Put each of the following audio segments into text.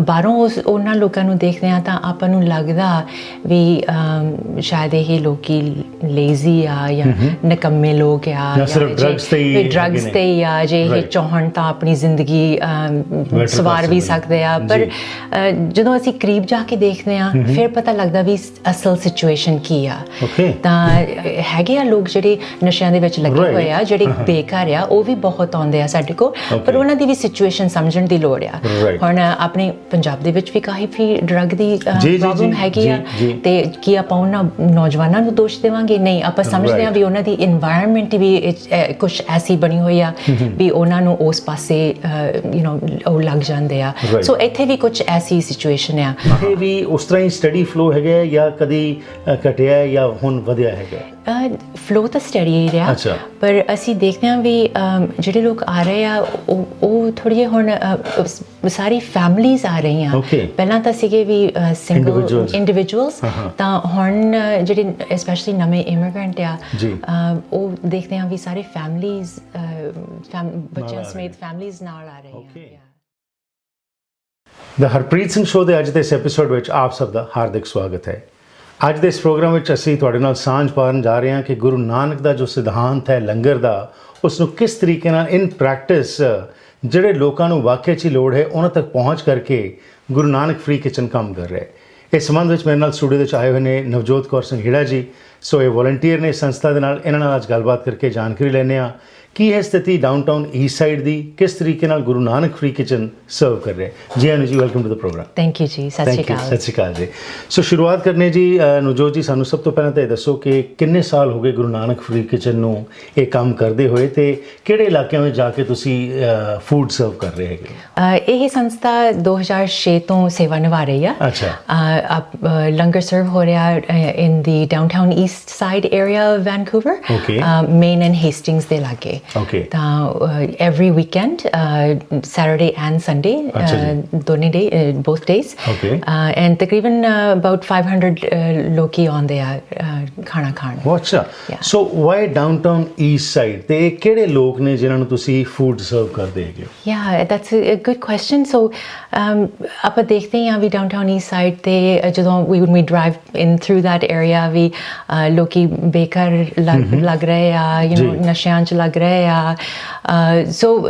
ਬਾਹਰੋਂ ਉਸ ਉਹਨਾਂ ਲੋਕਾਂ ਨੂੰ ਦੇਖਦੇ ਆ ਤਾਂ ਆਪਾਂ ਨੂੰ ਲੱਗਦਾ ਵੀ ਸ਼ਾਇਦ ਇਹ ਲੋਕੀ ਲੇਜ਼ੀ ਆ ਜਾਂ ਨਕੰਮੇ ਲੋਕ ਆ ਜਾਂ ਸਿਰਫ drugs ਤੇ ਹੀ ਡਰੱਗਸ ਤੇ ਹੀ ਆ ਜੇ ਇਹ. ਚਾਹਣ ਤਾਂ ਆਪਣੀ ਜ਼ਿੰਦਗੀ ਸਵਾਰ ਵੀ ਸਕਦੇ। ਆ। ਪਰ ਜਦੋਂ ਅਸੀਂ ਕਰੀਬ ਜਾ ਕੇ ਦੇਖਦੇ ਆ ਫਿਰ ਪਤਾ ਲੱਗਦਾ ਵੀ ਅਸਲ ਸਿਚੁਏਸ਼ਨ ਕੀ ਆ। ਤਾਂ ਹੈਗੇ ਆ ਲੋਕ ਜਿਹੜੇ ਨਸ਼ਿਆਂ ਦੇ ਵਿੱਚ ਲੱਗੇ. ਹੋਏ ਆ ਜਿਹੜੇ ਬੇਘਰ ਆ ਉਹ ਵੀ ਬਹੁਤ ਆਉਂਦੇ ਆ ਸਾਡੇ ਕੋਲ। ਪਰ. ਉਹਨਾਂ ਦੀ ਵੀ ਸਿਚੁਏਸ਼ਨ ਸਮਝਣ ਦੀ ਲੋੜ ਆ. ਹੁਣ ਆਪਣੇ ਜਿਵੇਂ ਪੰਜਾਬ ਦੇ ਵਿੱਚ ਵੀ ਕਾਫੀ ਡਰੱਗ ਦੀ ਪ੍ਰੋਬਲਮ ਹੈਗੀ ਆ। ਤੇ ਕੀ ਆਪਾਂ ਉਹਨਾਂ ਨੌਜਵਾਨਾਂ ਨੂੰ ਦੋਸ਼ ਦੇਵਾਂਗੇ? ਨਹੀਂ ਆਪਾਂ ਸਮਝਦੇ ਆ ਵੀ ਉਹਨਾਂ ਦੀ এনवायरमेंट ਵੀ ਕੁਝ ਐਸੀ ਬਣੀ ਹੋਈ ਆ ਵੀ ਉਹਨਾਂ ਨੂੰ ਉਸ ਪਾਸੇ ਯੂ نو ਉਹ ਲੱਗ ਜਾਂਦੇ ਆ। ਸੋ ਇੱਥੇ ਵੀ ਕੁਝ ਐਸੀ ਸਿਚੁਏਸ਼ਨ ਆ। ਇਹ ਵੀ ਉਸ ਤਰ੍ਹਾਂ ਹੀ ਸਟੱਡੀ ਫਲੋ ਹੈਗਾ ਜਾਂ ਕਦੀ ਘਟਿਆ ਜਾਂ ਹੁਣ ਵਧਿਆ ਹੈਗਾ ਫਲੋ ਤਾਂ ਸਟੱਡੀ ਹੀ ਰਿਹਾ ਅੱਛਾ। ਪਰ ਅਸੀਂ ਦੇਖਦੇ ਹਾਂ ਵੀ ਜਿਹੜੇ ਲੋਕ ਆ ਰਹੇ ਆ ਉਹ ਥੋੜੀ ਹੁਣ ਸਾਰੀ ਫੈਮਲੀਆਂ ਆ ਰਹੀਆਂ. ਪਹਿਲਾਂ ਤਾਂ ਸੀਗੇ ਵੀ ਸਿੰਗਲ. ਇੰਡੀਵਿਜੂਅਲਸ। ਤਾਂ ਹੁਣ ਜਿਹੜੇ ਸਪੈਸ਼ਲੀ ਨਵੇਂ ਇਮੀਗ੍ਰੈਂਟ ਆ ਉਹ ਦੇਖਦੇ ਹਾਂ ਵੀ ਸਾਰੇ ਫੈਮਲੀਆਂ ਬੱਚਿਆਂ ਸਮੇਤ ਫੈਮਲੀਆਂ ਨਾਲ ਆ ਰਹੀਆਂ. ਦਾ ਹਰਪ੍ਰੀਤ ਸਿੰਘ ਸ਼ੋਅ ਦੇ ਅੱਜ ਦੇ ਇਸ ਐਪੀਸੋਡ ਵਿੱਚ ਆਪ ਸਭ ਦਾ ਹਾਰਦਿਕ ਸਵਾਗਤ ਹੈ ਅੱਜ ਦੇ ਇਸ ਪ੍ਰੋਗਰਾਮ ਵਿੱਚ ਅਸੀਂ ਤੁਹਾਡੇ ਨਾਲ ਸਾਂਝ ਪਾਉਣ ਜਾ ਰਹੇ ਹਾਂ ਕਿ ਗੁਰੂ ਨਾਨਕ ਦਾ ਜੋ ਸਿਧਾਂਤ ਹੈ, ਲੰਗਰ ਦਾ ਉਸ ਨੂੰ ਕਿਸ ਤਰੀਕੇ ਨਾਲ ਇਨ ਪ੍ਰੈਕਟਿਸ ਜਿਹੜੇ ਲੋਕਾਂ ਨੂੰ ਵਾਕਿਆ 'ਚ ਹੀ ਲੋੜ ਹੈ, ਉਹਨਾਂ ਤੱਕ ਪਹੁੰਚ ਕਰਕੇ ਗੁਰੂ ਨਾਨਕ ਫ੍ਰੀ ਕਿਚਨ ਕੰਮ ਕਰ ਰਿਹਾ ਹੈ। ਇਸ ਸੰਬੰਧ ਵਿੱਚ ਮੇਰੇ ਨਾਲ ਸਟੂਡੀਓ ਦੇ ਵਿੱਚ ਆਏ ਹੋਏ ਨੇ ਨਵਜੋਤ ਕੌਰ ਸਿੰਘ ਹੀੜਾ ਜੀ। ਸੋ ਇਹ ਵੋਲੰਟੀਅਰ ਨੇ ਸੰਸਥਾ ਦੇ ਨਾਲ, ਇਹਨਾਂ ਨਾਲ ਅੱਜ ਗੱਲਬਾਤ ਕਰਕੇ ਜਾਣਕਾਰੀ ਲੈਣੇ ਆ ਕੀ ਹੈ ਸਥਿਤੀ ਡਾਊਨਟਾਊਨ ਈਸਟ ਸਾਈਡ ਦੀ ਕਿਸ ਤਰੀਕੇ ਨਾਲ Guru Nanak free kitchen serve ਕਰ ਰਿਹਾ ਜੀ ਆਨੂ ਜੀ welcome to the program thank you ਜੀ ਸਤਿ ਸ਼੍ਰੀ ਅਕਾਲ। ਸਤਿ ਸ਼੍ਰੀ ਅਕਾਲ ਜੀ। ਸੋ ਸ਼ੁਰੂਆਤ ਕਰਨੇ ਜੀ ਨਵਜੋਤ ਜੀ ਸਾਨੂੰ ਸਭ ਤੋਂ ਪਹਿਲਾਂ ਤਾਂ ਇਹ ਦੱਸੋ ਕਿ ਕਿੰਨੇ ਸਾਲ ਹੋ ਗਏ ਗੁਰੂ ਨਾਨਕ ਫ੍ਰੀ ਕਿਚਨ ਨੂੰ ਇਹ ਕੰਮ ਕਰਦੇ ਹੋਏ ਤੇ ਕਿਹੜੇ ਇਲਾਕਿਆਂ ਵਿੱਚ ਜਾ ਕੇ ਤੁਸੀਂ ਫੂਡ ਸਰਵ ਕਰ ਰਹੇ ਹੈਗੇ? ਇਹ ਸੰਸਥਾ 2006 ਤੋਂ ਸੇਵਾ ਨਿਭਾ ਰਹੀ ਆ। ਅੱਛਾ। Langer serve ਹੋ ਰਿਹਾ downtown east side area of Vancouver, Okay. uh, Main and Hastings ਦੇ ਲਾਗੇ। Okay. ਤਾਂ uh, every weekend, uh, Saturday and Sunday, ਅੱਛਾ uh, ਦੋਨੇ day, uh, both days. Okay. Uh, and ਤਕਰੀਬਨ uh, about 500 uh, ਲੋਕੀ ਆਉਂਦੇ ਆ uh, ਖਾਣਾ ਖਾਣ ਉਹ ਅੱਛਾ Yeah. So why downtown east side ਤੇ ਇਹ ਕਿਹੜੇ ਲੋਕ ਨੇ ਜਿਨ੍ਹਾਂ ਨੂੰ ਤੁਸੀਂ ਫੂਡ ਸਰਵ ਕਰਦੇ ਹੈਗੇ ਹੋ Yeah, that's a, a good question. So, um, ਆਪਾਂ ਦੇਖਦੇ ਹਾਂ ਵੀ ਡਾਊਨਟਾਊਨ ਈਸਟ ਸਾਈਡ ਤੇ ਅ, ਜਦੋਂ we when we drive in through that area ਵੀ ਅ, ਲੋਕੀ ਬੇਕਾਰ ਲੱਗ ਲੱਗ ਰਹੇ ਆ you know ਜੀ। ਨਸ਼ਿਆਂ 'ਚ ਲੱਗ ਰਹੇ ਆ ਸੋ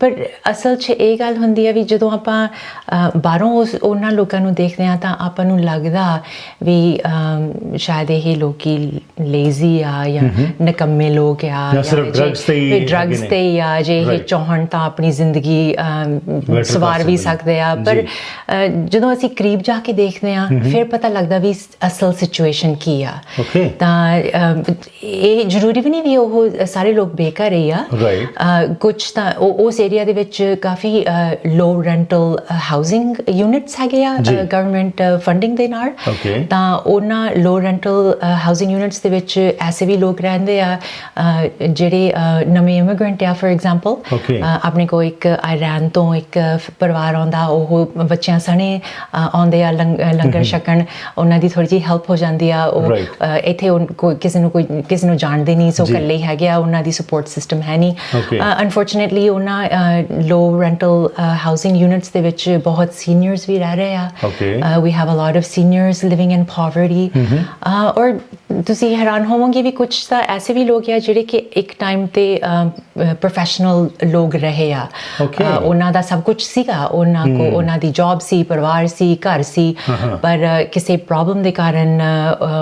ਪਰ ਅਸਲ 'ਚ ਇਹ ਗੱਲ ਹੁੰਦੀ ਹੈ ਵੀ ਜਦੋਂ ਆਪਾਂ ਬਾਹਰੋਂ ਉਸ ਉਹਨਾਂ ਲੋਕਾਂ ਨੂੰ ਦੇਖਦੇ ਹਾਂ ਤਾਂ ਆਪਾਂ ਨੂੰ ਲੱਗਦਾ ਵੀ ਸ਼ਾਇਦ ਇਹ ਲੋਕੀ ਲੇਜ਼ੀ ਆ ਜਾਂ ਨਕੰਮੇ ਲੋਕ ਆ ਜਾਂ ਸਿਰਫ drugs ਤੇ ਹੀ। ਤੇ ਆ ਜੇ ਇਹ. ਚਾਹਣ ਤਾਂ ਆਪਣੀ ਜ਼ਿੰਦਗੀ ਸਵਾਰ ਵੀ ਸਕਦੇ ਆ। ਪਰ ਜਦੋਂ ਅਸੀਂ ਕਰੀਬ ਜਾ ਕੇ ਦੇਖਦੇ ਆ ਫਿਰ ਪਤਾ ਲੱਗਦਾ ਵੀ ਅਸਲ ਸਿਚੁਏਸ਼ਨ ਕੀ ਆ. ਤਾਂ ਇਹ ਜ਼ਰੂਰੀ ਵੀ ਨਹੀਂ ਵੀ ਉਹ ਸਾਰੇ ਲੋਕ ਬੇਘਰ ਹੀ ਆ. ਕੁਝ ਤਾਂ ਉਹ- ਉਸ ਏਰੀਆ ਦੇ ਵਿੱਚ ਕਾਫੀ ਲੋ ਰੈਂਟਲ ਹਾਊਸਿੰਗ ਯੂਨਿਟਸ ਹੈਗੇ ਆ ਜੀ। ਗਵਰਨਮੈਂਟ ਫੰਡਿੰਗ ਦੇ ਨਾਲ. ਤਾਂ ਉਹਨਾਂ ਲੋ ਰੈਂਟਲ ਹਾਊਸਿੰਗ ਯੂਨਿਟਸ ਦੇ ਵਿੱਚ ਐਸੇ ਵੀ ਲੋਕ ਰਹਿੰਦੇ ਆ ਜਿਹੜੇ ਨਵੇਂ ਇਮੀਗ੍ਰੈਂਟ ਆ ਫॉर ਐਗਜ਼ਾਮਪਲ. ਆਪਣੇ ਕੋ ਇੱਕ ਆਇਰਨ ਤੋਂ ਇੱਕ ਪਰਿਵਾਰ ਆਉਂਦਾ ਉਹ ਬੱਚਿਆਂ ਸਣੇ ਆਉਂਦੇ ਆ ਲੰਗਰ ਛਕਣ ਉਹਨਾਂ ਦੀ ਥੋੜੀ ਜਿਹੀ ਹੈਲਪ ਹੋ ਜਾਂਦੀ ਆ ਉਹ ਇੱਥੇ ਕੋਈ ਕਿਸੇ ਨੂੰ ਕੋਈ ਕਿਸੇ ਨੂੰ ਜਾਣਦੇ ਨਹੀਂ ਸੋ ਜੀ। ਇਕੱਲੇ ਹੀ ਹੈਗੇ ਆ ਉਹਨਾਂ ਦੀ ਸਪੋਰਟ ਸਿਸਟਮ ਹੈ ਨਹੀਂ. ਅਨਫੋਰਚੂਨੇਟਲੀ ਉਹਨਾਂ ਲੋ ਰੈਂਟਲ ਹਾਊਸਿੰਗ ਯੂਨਿਟਸ ਦੇ ਵਿੱਚ ਬਹੁਤ ਸੀਨੀਅਰਸ ਵੀ ਰਹਿ ਰਹੇ ਆ। Have a lot of seniors living in poverty. Uh, ਔਰ ਤੁਸੀਂ ਹੈਰਾਨ ਹੋਵੋਗੇ ਵੀ ਕੁਝ ਤਾਂ ਐਸੇ ਵੀ ਲੋਕ ਆ ਜਿਹੜੇ ਕਿ ਇੱਕ ਟਾਈਮ ਤੇ ਪ੍ਰੋਫੈਸ਼ਨਲ ਲੋਕ ਰਹੇ ਆ। ਉਹਨਾਂ ਦਾ ਸਭ ਕੁਝ ਸੀਗਾ। ਉਹਨਾਂ ਕੋ ਉਹਨਾਂ ਦੀ ਜੌਬ ਸੀ ਪਰਿਵਾਰ ਸੀ ਘਰ ਸੀ। ਪਰ uh, ਕਿਸੇ ਪ੍ਰੋਬਲਮ ਦੇ ਕਾਰਨ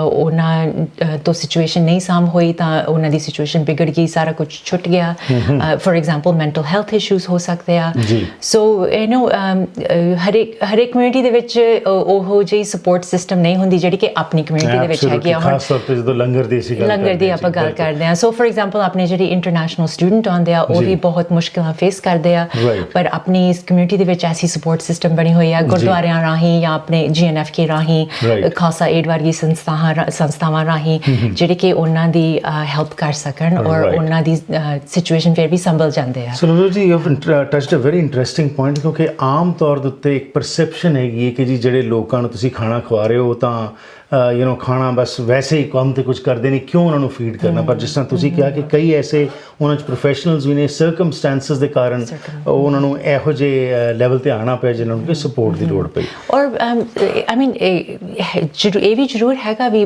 ਉਹਨਾਂ ਤੋਂ ਸਿਚੁਏਸ਼ਨ ਨਹੀਂ ਸਾਮ ਹੋਈ ਤਾਂ ਉਹਨਾਂ ਦੀ ਸਿਚੁਏਸ਼ਨ ਵਿਗੜ ਗਈ ਸਾਰਾ ਕੁਝ ਛੁੱਟ ਗਿਆ। For example mental health issues ਹੋ ਸਕਦੇ ਆ। ਸੋ ਯੂ نو ਹਰ ਇੱਕ ਹਰ ਇੱਕ ਕਮਿਊਨਿਟੀ ਦੇ ਵਿੱਚ ਉਹੋ ਜਿਹੀ ਸਪੋਰਟ ਸਿਸਟਮ ਨਹੀਂ ਹੁੰਦੀ ਜਿਹੜੀ ਕਿ ਆਪਣੀ ਕਮਿਊਨਿਟੀ ਦੇ ਵਿੱਚ ਹੈਗੀ ਆ। ਖਾਸ ਤੌਰ ਜਦੋਂ ਲੰਗਰ ਦੀ ਸੀ ਗੱਲ ਲੰਗਰ ਦੀ ਆਪਾਂ ਗੱਲ ਕਰਦੇ ਆ ਸੋ ਫॉर ਐਗਜ਼ਾਮਪਲ ਆਪਣੇ ਜਿਹੜੀ ਇੰਟਰਨੈਸ਼ਨਲ ਸਟੂਡੈਂਟ ਆਉਂਦੇ ਆ ਉਹ ਵੀ ਬਹੁਤ ਮੁਸ਼ਕਲਾਂ ਫੇਸ ਕਰਦੇ ਆ। ਪਰ ਆਪਣੀ ਇਸ ਕਮਿਊਨਿਟੀ ਦੇ ਵਿੱਚ ਐਸੀ ਸਪੋਰਟ ਸਿਸਟਮ ਬਣੀ ਹੋਈ ਆ ਗੁਰਦੁਆਰਿਆਂ ਰਾਹੀਂ ਜਾਂ ਆਪਣੇ ਜੀਐਨਐਫ ਕੇ ਰਾਹੀਂ ਖਾਸਾ ਏਡ ਵਰਗੀ ਸੰਸਥਾਵਾਂ ਸੰਸਥਾਵਾਂ ਰਾਹੀਂ ਜਿਹੜੇ ਕਿ ਉਹਨਾਂ ਦੀ ਹੈਲਪ ਕਰ ਸਕਣ ਔਰ ਉਹਨਾਂ ਦੀ ਸਿਚੁਏਸ਼ਨ ਫੇਰ ਵੀ ਸੰਭਲ ਜਾਂਦੇ ਆ। ਸੁਣੋ ਜੀ you have touched a very interesting point ਕਿਉਂਕਿ ਆਮ ਤੌਰ ਦੇ ਉੱਤੇ ਇੱਕ ਪਰਸੈਪਸ਼ਨ ਹੈਗੀ ਹੈ ਕਿ ਜੀ ਜਿਹੜੇ ਲੋਕਾਂ ਨੂੰ ਤੁਸੀਂ ਖਾਣਾ ਖਵਾ ਰਹੇ ਹੋ ਤਾਂ ਯੂ نو ਖਾਣਾ ਬਸ ਵੈਸੇ ਹੀ ਕੰਮ ਤੇ ਕੁਝ ਕਰਦੇ ਨਹੀਂ ਕਿਉਂ ਉਹਨਾਂ ਨੂੰ ਫੀਡ ਕਰਨਾ ਪਰ ਜਿਸ ਤਰ੍ਹਾਂ ਤੁਸੀਂ ਕਿਹਾ ਕਿ ਕਈ ਐਸੇ ਉਹਨਾਂ ਚ ਪ੍ਰੋਫੈਸ਼ਨਲਸ ਵੀ ਨੇ ਸਰਕਮਸਟੈਂਸਸ ਦੇ ਕਾਰਨ ਉਹ ਉਹਨਾਂ ਨੂੰ ਇਹੋ ਜਿਹੇ ਲੈਵਲ ਤੇ ਆਣਾ ਪਿਆ ਜਿਨ੍ਹਾਂ ਨੂੰ ਕਿ ਸਪੋਰਟ ਦੀ ਲੋੜ ਪਈ ਔਰ ਆਈ ਮੀਨ ਇਹ ਵੀ ਜ਼ਰੂਰ ਹੈਗਾ ਵੀ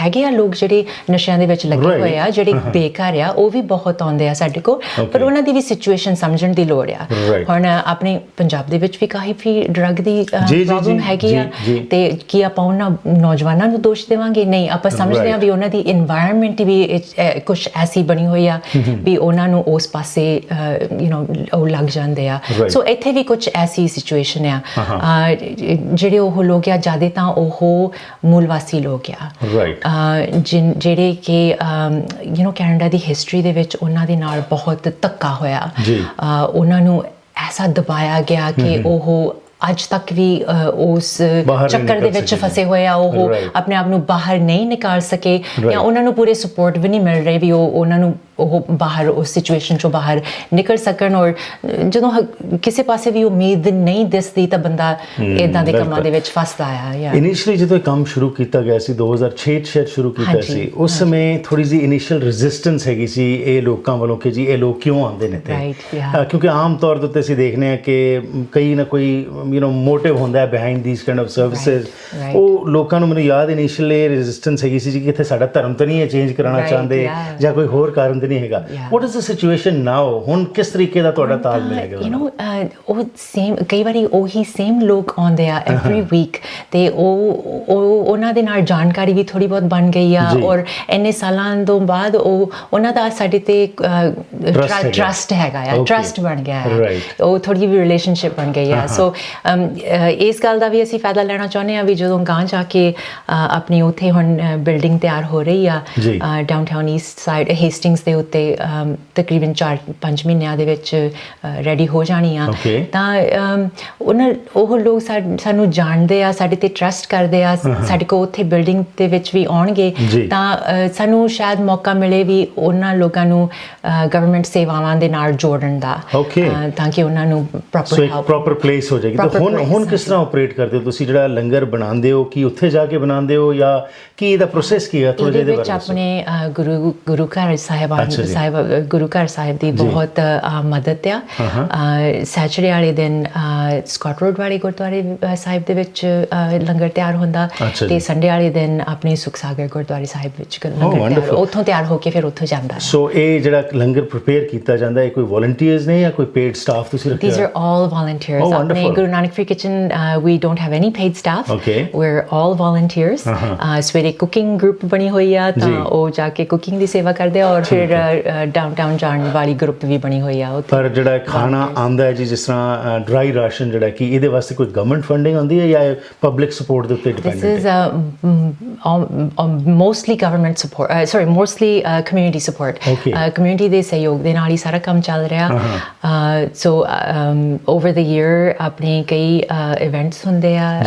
ਹੈਗੇ ਆ ਲੋਕ ਜਿਹੜੇ ਨਸ਼ਿਆਂ ਦੇ ਵਿੱਚ ਲੱਗੇ. ਹੋਏ ਆ ਜਿਹੜੇ ਬੇਘਰ ਆ ਉਹ ਵੀ ਬਹੁਤ ਆਉਂਦੇ ਆ ਸਾਡੇ ਕੋਲ ਪਰ. ਉਹਨਾਂ ਦੀ ਵੀ ਸਿਚੁਏਸ਼ਨ ਸਮਝਣ ਦੀ ਲੋੜ ਆ. ਹੁਣ ਆਪਣੇ ਪੰਜਾਬ ਦੇ ਵਿੱਚ ਵੀ ਕਾਫੀ ਡਰੱਗ ਦੀ ਜੀ, ਜੀ, ਪ੍ਰੋਬਲਮ ਜੀ, ਹੈਗੀ ਆ ਜੀ, ਜੀ। ਤੇ ਕੀ ਆਪਾਂ ਉਹਨਾਂ ਨੌਜਵਾਨਾਂ ਨੂੰ ਦੋਸ਼ ਦੇਵਾਂਗੇ? ਨਹੀਂ ਆਪਾਂ ਸਮਝਦੇ ਹਾਂ ਵੀ ਉਹਨਾਂ ਦੀ এনवायरमेंट ਵੀ ਕੁਝ ਐਸੀ ਬਣੀ ਹੋਈ ਆ ਵੀ ਉਹਨਾਂ ਨੂੰ ਉਸ ਪਾਸੇ ਯੂ نو ਉਹ ਲੱਗ ਜਾਂਦੇ ਆ। ਸੋ ਇੱਥੇ ਵੀ ਕੁਝ ਐਸੀ ਸਿਚੁਏਸ਼ਨ ਆ। ਜਿਹੜੇ ਉਹ ਲੋਕ ਆ ਜ਼ਿਆਦਾ ਤਾਂ ਉਹ ਮੂਲ ਵਾਸੀ ਲੋਕ ਆ। ਜਿਹੜੇ ਕਿ ਯੂ نو ਕੈਨੇਡਾ ਦੀ ਹਿਸਟਰੀ ਦੇ ਵਿੱਚ ਉਹਨਾਂ ਦੇ ਨਾਲ ਬਹੁਤ ਧੱਕਾ ਹੋਇਆ। ਉਹਨਾਂ ਨੂੰ ਐਸਾ ਦਬਾਇਆ ਗਿਆ ਕਿ ਉਹ ਅੱਜ ਤੱਕ ਵੀ ਉਸ ਚੱਕਰ ਦੇ ਵਿੱਚ। ਫਸੇ ਹੋਏ ਆ ਉਹ. ਆਪਣੇ ਆਪ ਨੂੰ ਬਾਹਰ ਨਹੀਂ ਨਿਕਾਲ ਸਕੇ. ਜਾਂ ਉਹਨਾਂ ਨੂੰ ਪੂਰੇ ਸਪੋਰਟ ਵੀ ਨਹੀਂ ਮਿਲ ਰਹੇ ਵੀ ਉਹ ਉਹਨਾਂ ਨੂੰ ਉਹ ਬਾਹਰ ਉਸ ਸਿਚੁਏਸ਼ਨ ਚੋਂ ਬਾਹਰ ਨਿਕਲ ਸਕਣ ਔਰ ਜਦੋਂ ਕਿਸੇ ਪਾਸੇ ਵੀ ਉਮੀਦ ਨਹੀਂ ਦਿਸਦੀ ਤਾਂ ਬੰਦਾ ਇਦਾਂ ਦੇ ਕੰਮਾਂ। ਦੇ ਵਿੱਚ ਫਸਦਾ ਆ ਯਾ ਇਨੀਸ਼ੀਅਲੀ ਜਦੋਂ ਇਹ ਕੰਮ ਸ਼ੁਰੂ ਕੀਤਾ ਗਿਆ ਸੀ 2006 ਚ ਸ਼ਾਇਦ ਸ਼ੁਰੂ ਕੀਤਾ ਸੀ ਉਸ ਸਮੇਂ ਥੋੜੀ ਜਿਹੀ ਇਨੀਸ਼ੀਅਲ ਰੈਜ਼ਿਸਟੈਂਸ ਹੈਗੀ ਸੀ ਇਹ ਲੋਕਾਂ ਵੱਲੋਂ ਕਿ ਜੀ ਇਹ ਲੋਕ ਕਿਉਂ ਆਉਂਦੇ ਨੇ ਤੇ ਕਿਉਂਕਿ ਆਮ ਤੌਰ ਉੱਤੇ ਅਸੀਂ ਦੇਖਨੇ ਆ ਕਿ ਕਈ ਨਾ ਕੋਈ ਯੂ نو ਮੋਟਿਵ ਹੁੰਦਾ ਹੈ behind these kind of services. ਉਹ ਲੋਕਾਂ ਨੂੰ ਮੈਨੂੰ ਯਾਦ ਇਨੀਸ਼ੀਅਲੀ ਰੈਜ਼ਿਸਟੈਂਸ ਹੈਗੀ ਸੀ ਜੀ ਕਿ ਇੱਥੇ ਸਾਡਾ ਧਰਮ ਤਾਂ ਨਹੀਂ ਹੈ ਚੇਂਜ ਕਰਾਉਣਾ ਚਾਹੁੰਦੇ. ਜਾਂ ਕੋਈ ਹੋਰ ਕਾਰਨ ਤਾਂ ਨਹੀਂ ਹੈਗਾ. What is the situation now ਹੁਣ ਕਿਸ ਤਰੀਕੇ ਦਾ ਤੁਹਾਡਾ ਤਾਲਮੇਲ ਹੈਗਾ ਯੂ? نو ਉਹ ਸੇਮ ਕਈ ਵਾਰੀ ਉਹੀ ਸੇਮ ਲੋਕ ਆਉਂਦੇ ਆ ਐਵਰੀ ਵੀਕ ਤੇ ਉਹ ਉਹ ਉਹਨਾਂ ਦੇ ਨਾਲ ਜਾਣਕਾਰੀ ਵੀ ਥੋੜੀ ਬਹੁਤ ਬਣ ਗਈ ਆ। ਔਰ ਇੰਨੇ ਸਾਲਾਂ ਤੋਂ ਬਾਅਦ ਉਹ ਉਹਨਾਂ ਦਾ ਸਾਡੇ ਤੇ। ਟਰਸਟ ਹੈਗਾ ਆ. ਟਰਸਟ ਬਣ ਗਿਆ ਹੈ. ਉਹ ਥੋੜੀ ਜਿਹੀ ਰਿਲੇਸ਼ਨਸ਼ਿਪ ਬਣ ਗਈ ਆ ਸੋ ਇਸ ਗੱਲ ਦਾ ਵੀ ਅਸੀਂ ਫਾਇਦਾ ਲੈਣਾ ਚਾਹੁੰਦੇ ਆ ਵੀ ਜਦੋਂ ਗਾਂ ਜਾ ਕੇ ਆਪਣੀ ਉੱਥੇ ਹੁਣ ਬਿਲਡਿੰਗ ਤਿਆਰ ਹੋ ਰਹੀ ਆ। ਡਾਊਨਟਾਊਨ ਈਸਟ ਸਾਈਡ ਹੇਸਟਿੰਗਸ ਦੇ ਉੱਤੇ ਤਕਰੀਬਨ 4-5 ਮਹੀਨਿਆਂ ਦੇ ਵਿੱਚ ਰੈਡੀ ਹੋ ਜਾਣੀ ਆ. ਤਾਂ ਉਹਨਾਂ ਉਹ ਲੋਕ ਸਾਨੂੰ ਜਾਣਦੇ ਆ ਸਾਡੇ ਤੇ ਟਰਸਟ ਕਰਦੇ ਆ ਸਾਡੇ ਕੋ ਉੱਥੇ ਬਿਲਡਿੰਗ ਦੇ ਵਿੱਚ ਵੀ ਆਉਣਗੇ। ਤਾਂ ਸਾਨੂੰ ਸ਼ਾਇਦ ਮੌਕਾ ਮਿਲੇ ਵੀ ਉਹਨਾਂ ਲੋਕਾਂ ਨੂੰ ਗਵਰਨਮੈਂਟ ਸੇਵਾਵਾਂ ਦੇ ਨਾਲ ਜੋੜਨ ਦਾ ਤਾਂ ਕਿ ਉਹਨਾਂ ਨੂੰ ਪ੍ਰੋਪਰ ਇੱਕ ਪ੍ਰੋਪਰ ਪਲੇਸ ਹੋ ਜਾਏਗੀ ਤਾਂ ਹੁਣ ਹੁਣ ਕਿਸ ਤਰ੍ਹਾਂ ਆਪਰੇਟ ਕਰਦੇ ਹੋ ਤੁਸੀਂ ਜਿਹੜਾ ਲੰਗਰ ਬਣਾਉਂਦੇ ਹੋ ਕੀ ਉੱਥੇ ਜਾ ਕੇ ਬਣਾਉਂਦੇ ਹੋ ਜਾਂ ਕੀ ਇਹਦਾ ਪ੍ਰੋਸੈਸ ਕੀ ਹੈ ਥੋੜਾ ਜਿਹਾ ਇਹਦੇ ਵਿੱਚ ਬਾਰੇ। ਆਪਣੇ ਗੁਰੂ ਗੁਰੂ ਘਰ ਸਾਹਿਬਾਨ। ਸਾਹਿਬ ਗੁਰੂ ਘਰ ਸਾਹਿਬ ਦੀ ਬਹੁਤ ਮਦਦ ਆ ਸੈਚਰਡੇ ਵਾਲੇ ਦਿਨ ਸਕਾਟ ਰੋਡ ਵਾਲੇ ਗੁਰਦੁਆਰੇ ਸਾਹਿਬ ਦੇ ਵਿੱਚ ਲੰਗਰ ਤਿਆਰ ਹੁੰਦਾ। ਤੇ ਸੰਡੇ ਵਾਲੇ ਦਿਨ ਆਪਣੇ ਸੁਖਸਾਗਰ ਗੁਰਦੁਆਰੇ ਸਾਹਿਬ ਵਿੱਚ ਲੰਗਰ ਤਿਆਰ. ਉੱਥੋਂ ਤਿਆਰ ਹੋ ਕੇ ਫਿਰ ਉੱਥੋਂ ਜਾਂਦਾ ਸੋ ਇਹ ਜਿਹੜਾ ਲੰਗਰ ਪ੍ਰਿਪੇਅਰ ਕੀਤਾ ਜਾਂਦਾ ਹੈ ਕੋਈ ਵੋਲੰਟੀਅਰਸ ਨੇ ਜਾਂ ਕੋਈ ਪੇਡ ਸਟਾਫ ਤੁਸੀਂ ਰੱਖਿਆ are all volunteers. Oh, ਆਪਣੇ uh, we don't have any paid staff. Okay. We're all volunteers. Uh-huh. Uh, ਸਵੇਰੇ ਕੁਕਿੰਗ ਗਰੁੱਪ ਬਣੀ ਹੋਈ ਆ ਤਾਂ। ਉਹ ਜਾ ਕੇ ਕੁਕਿੰਗ ਦੀ ਸੇਵਾ ਕਰਦੇ ਆ ਔਰ ਫਿਰ ਡਾਊਨਟਾਊਨ ਜਾਣ ਵਾਲੀ ਗਰੁੱਪ ਵੀ ਬਣੀ ਹੋਈ ਆ ਉੱਥੇ ਪਰ ਜਿਹੜਾ ਖਾਣਾ ਆਂਦਾ ਹੈ ਜੀ ਜਿਸ ਤਰ੍ਹਾਂ ਡਰਾਈ ਰਾਸ਼ਨ ਜਿਹੜਾ ਕਿ ਇਹਦੇ ਵਾਸਤੇ ਕੋਈ ਗਵਰਨਮੈਂਟ ਫੰਡਿੰਗ ਹੁੰਦੀ ਹੈ ਜਾਂ ਪਬਲਿਕ ਸਪੋਰਟ ਦੇ ਉੱਤੇ is ਹੈ support. Uh, sorry, mostly uh, community support. Okay. Uh, community ਦੇ ਸਹਿਯੋਗ ਦੇ ਨਾਲ ਹੀ ਸਾਰਾ ਕੰਮ ਚੱਲ ਰਿਹਾ। Um, over the year ਆਪਣੇ ਕਈ ਇਵੈਂਟਸ ਹੁੰਦੇ ਆ